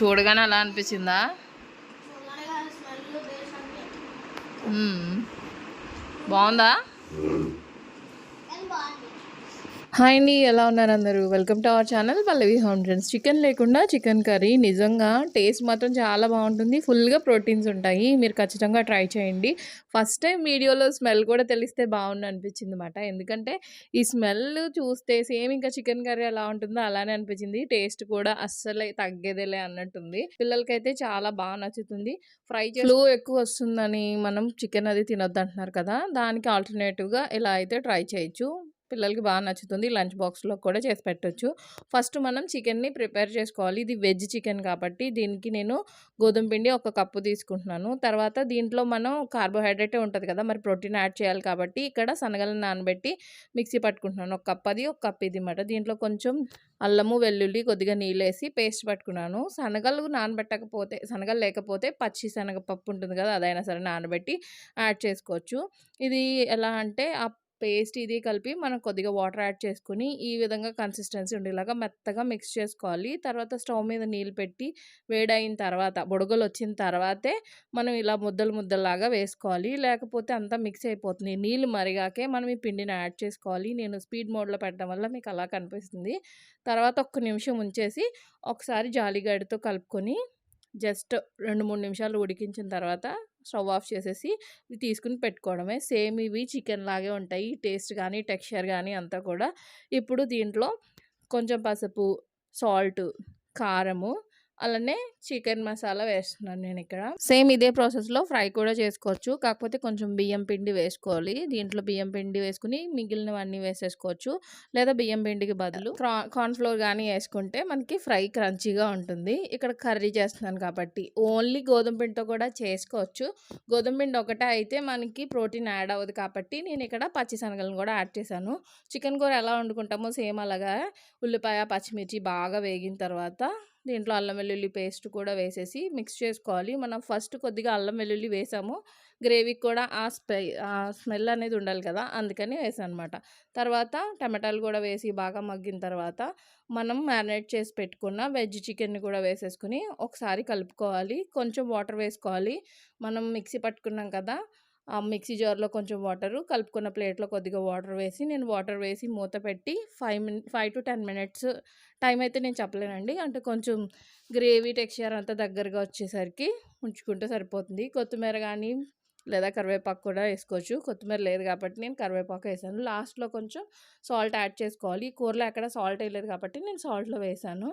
చూడగానే అలా అనిపించిందా? బాగుంది? హాయ్ అండి ఎలా ఉన్నారు అందరూ? Welcome to our channel Pallavi home friends chicken లేకుండా చికెన్ కర్రీ నిజంగా టేస్ట్ మాత్రం చాలా బాగుంటుంది. ఫుల్గా ప్రోటీన్స్ ఉంటాయి. మీరు ఖచ్చితంగా ట్రై చేయండి. ఫస్ట్ టైం వీడియోలో స్మెల్ కూడా తెలిస్తే బాగుంది అనిపించింది అనమాట ఎందుకంటే ఈ స్మెల్ చూస్తే సేమ్ ఇంకా చికెన్ కర్రీ ఎలా ఉంటుందో అలానే అనిపించింది. టేస్ట్ కూడా అస్సలు తగ్గేదేలే అన్నట్టుంది. పిల్లలకైతే చాలా బాగా నచ్చుతుంది. ఫ్రై ఫ్లూ ఎక్కువ వస్తుందని మనం చికెన్ అది తినొద్దు అంటున్నారు కదా. దానికి ఆల్టర్నేటివ్గా ఇలా అయితే ట్రై చేయొచ్చు. పిల్లలకి బాగా నచ్చుతుంది. లంచ్ బాక్స్లో కూడా చేసి పెట్టచ్చు. ఫస్ట్ మనం చికెన్ని ప్రిపేర్ చేసుకోవాలి. ఇది వెజ్ చికెన్ కాబట్టి దీనికి నేను గోధుమ పిండి ఒక కప్పు తీసుకుంటున్నాను. తర్వాత దీంట్లో మనం కార్బోహైడ్రేటే ఉంటుంది కదా మరి ప్రోటీన్ యాడ్ చేయాలి కాబట్టి ఇక్కడ శనగలను నానబెట్టి మిక్సీ పట్టుకుంటున్నాను. ఒక కప్ అది ఒక కప్ ఇది అన్నమాట దీంట్లో కొంచెం అల్లము వెల్లుల్లి కొద్దిగా నీళ్ళు వేసి పేస్ట్ పట్టుకున్నాను. శనగలు నానబెట్టకపోతే శనగలు లేకపోతే పచ్చి శనగపప్పు ఉంటుంది కదా అదైనా సరే నానబెట్టి యాడ్ చేసుకోవచ్చు. ఇది ఎలా అంటే ఆ పేస్ట్ ఇది కలిపి మనం కొద్దిగా వాటర్ యాడ్ చేసుకుని ఈ విధంగా కన్సిస్టెన్సీ ఉండేలాగా మెత్తగా మిక్స్ చేసుకోవాలి. తర్వాత స్టవ్ మీద నీళ్ళు పెట్టి వేడైన తర్వాత బుడగలు వచ్చిన తర్వాతే మనం ఇలా ముద్దలు ముద్దలాగా వేసుకోవాలి. లేకపోతే అంతా మిక్స్ అయిపోతుంది. నీళ్ళు మరిగాకే మనం ఈ పిండిని యాడ్ చేసుకోవాలి. నేను స్పీడ్ మోడ్లో పెట్టడం వల్ల మీకు అలా కనిపిస్తుంది. తర్వాత ఒక్క నిమిషం ఉంచేసి ఒకసారి జాలిగడ్డతో కలుపుకొని జస్ట్ రెండు మూడు నిమిషాలు ఉడికించిన తర్వాత స్టవ్ ఆఫ్ చేసేసి ఇవి తీసుకుని పెట్టుకోవడమే. సేమ్ ఇవి చికెన్ లాగే ఉంటాయి. టేస్ట్ కానీ టెక్స్చర్ కానీ అంతా కూడా. ఇప్పుడు దీంట్లో కొంచెం పసుపు సాల్ట్ కారము అలానే చికెన్ మసాలా వేస్తున్నాను నేను ఇక్కడ. సేమ్ ఇదే ప్రాసెస్లో ఫ్రై కూడా చేసుకోవచ్చు. కాకపోతే కొంచెం బియ్యం పిండి వేసుకోవాలి. దీంట్లో బియ్యం పిండి వేసుకుని మిగిలినవన్నీ వేసేసుకోవచ్చు. లేదా బియ్యం పిండికి బదులు కార్న్ఫ్లోర్ కానీ వేసుకుంటే మనకి ఫ్రై క్రంచీగా ఉంటుంది. ఇక్కడ కర్రీ చేస్తున్నాను కాబట్టి ఓన్లీ గోధుమ పిండితో కూడా చేసుకోవచ్చు. గోధుమ పిండి ఒకటే అయితే మనకి ప్రోటీన్ యాడ్ అవ్వదు కాబట్టి నేను ఇక్కడ పచ్చి శనగలను కూడా యాడ్ చేశాను. చికెన్ కూర ఎలా వండుకుంటామో సేమ్ అలాగా. ఉల్లిపాయ పచ్చిమిర్చి బాగా వేగిన తర్వాత దీంట్లో అల్లం వెల్లుల్లి పేస్ట్ కూడా వేసేసి మిక్స్ చేసుకోవాలి. మనం ఫస్ట్ కొద్దిగా అల్లం వెల్లుల్లి వేసాము. గ్రేవీకి కూడా ఆ స్పై ఆ స్మెల్ అనేది ఉండాలి కదా అందుకని వేసాను అనమాట తర్వాత టమాటాలు కూడా వేసి బాగా మగ్గిన తర్వాత మనం మ్యారినేట్ చేసి పెట్టుకున్న వెజ్ చికెన్ని కూడా వేసేసుకుని ఒకసారి కలుపుకోవాలి. కొంచెం వాటర్ వేసుకోవాలి. మనం మిక్సీ పట్టుకున్నాం కదా మిక్సీ జార్లో కొంచెం వాటరు కలుపుకున్న ప్లేట్లో కొద్దిగా వాటర్ వేసి నేను వాటర్ వేసి మూత పెట్టి five minute five to ten minutes time అయితే నేను చెప్పలేనండి. అంటే కొంచెం గ్రేవీ టెక్స్చర్ అంతా దగ్గరగా వచ్చేసరికి ఉంచుకుంటే సరిపోతుంది. కొత్తిమీర కానీ లేదా కరివేపాకు కూడా వేసుకోవచ్చు. కొత్తిమీర లేదు కాబట్టి నేను కరివేపాకు వేసాను. లాస్ట్లో కొంచెం సాల్ట్ యాడ్ చేసుకోవాలి. ఈ కూరలో ఎక్కడ సాల్ట్ వేయలేదు కాబట్టి నేను సాల్ట్లో వేసాను.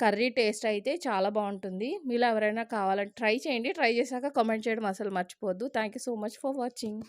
కర్రీ టేస్ట్ అయితే చాలా బాగుంటుంది. మీలో ఎవరైనా కావాలంటే ట్రై చేయండి. ట్రై చేశాక కామెంట్ చేయడం అసలు మర్చిపోవద్దు. Thank you so much for watching.